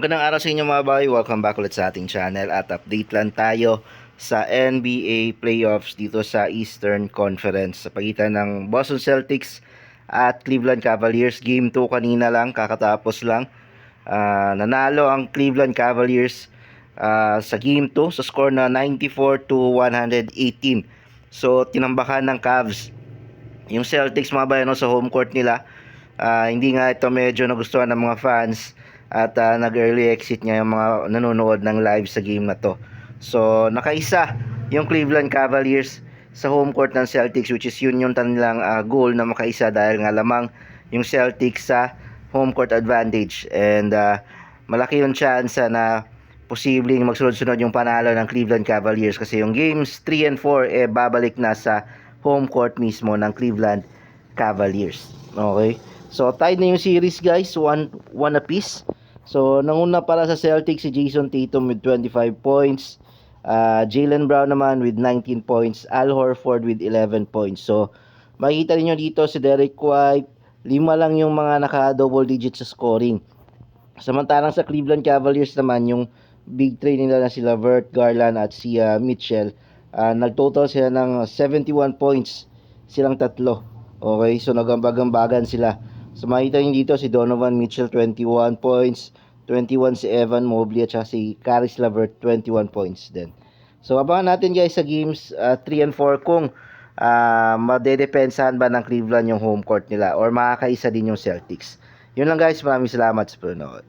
Magandang araw sa inyo mga boy. Welcome back ulit sa ating channel at update lang tayo sa NBA playoffs dito sa Eastern Conference sa pagitan ng Boston Celtics at Cleveland Cavaliers. Game 2 kanina lang, kakatapos lang. Ah, nanalo ang Cleveland Cavaliers ah, sa game 2 sa score na 94 to 118. So tinambakan ng Cavs yung Celtics mga bayan no, sa home court nila. Ah, hindi nga ito medyo nagustuhan ng mga fans at ah, nag-early exit nga yung mga nanonood ng live sa game na to. So, nakaisa yung Cleveland Cavaliers sa home court ng Celtics which is yun yung kanilang ah, goal na makaisa dahil nga lamang yung Celtics sa home court advantage and ah, malaki yung chance na posibleng magsunod-sunod yung panalo ng Cleveland Cavaliers kasi yung games 3 and 4 eh babalik na sa home court mismo ng Cleveland Cavaliers. Okay? So tied na yung series guys, one one apiece. So nanguna para sa Celtics si Jason Tatum with 25 points. Uh, Jalen Brown naman with 19 points, Al Horford with 11 points. So makikita niyo dito si Derek White, lima lang yung mga naka-double digit sa scoring. Samantalang sa Cleveland Cavaliers naman yung big three nila na sila Vert, Garland at si ah, Mitchell, ah, nagtotal sila ng 71 points silang tatlo. Okay, so nagambag-ambagan sila. So makita dito si Donovan Mitchell 21 points, 21 si Evan Mobley at si Caris LeVert 21 points din. So abangan natin guys sa games 3 and 4 kung uh, madedepensahan ba ng Cleveland yung home court nila or makakaisa din yung Celtics. Yun lang guys, maraming salamat sa panonood.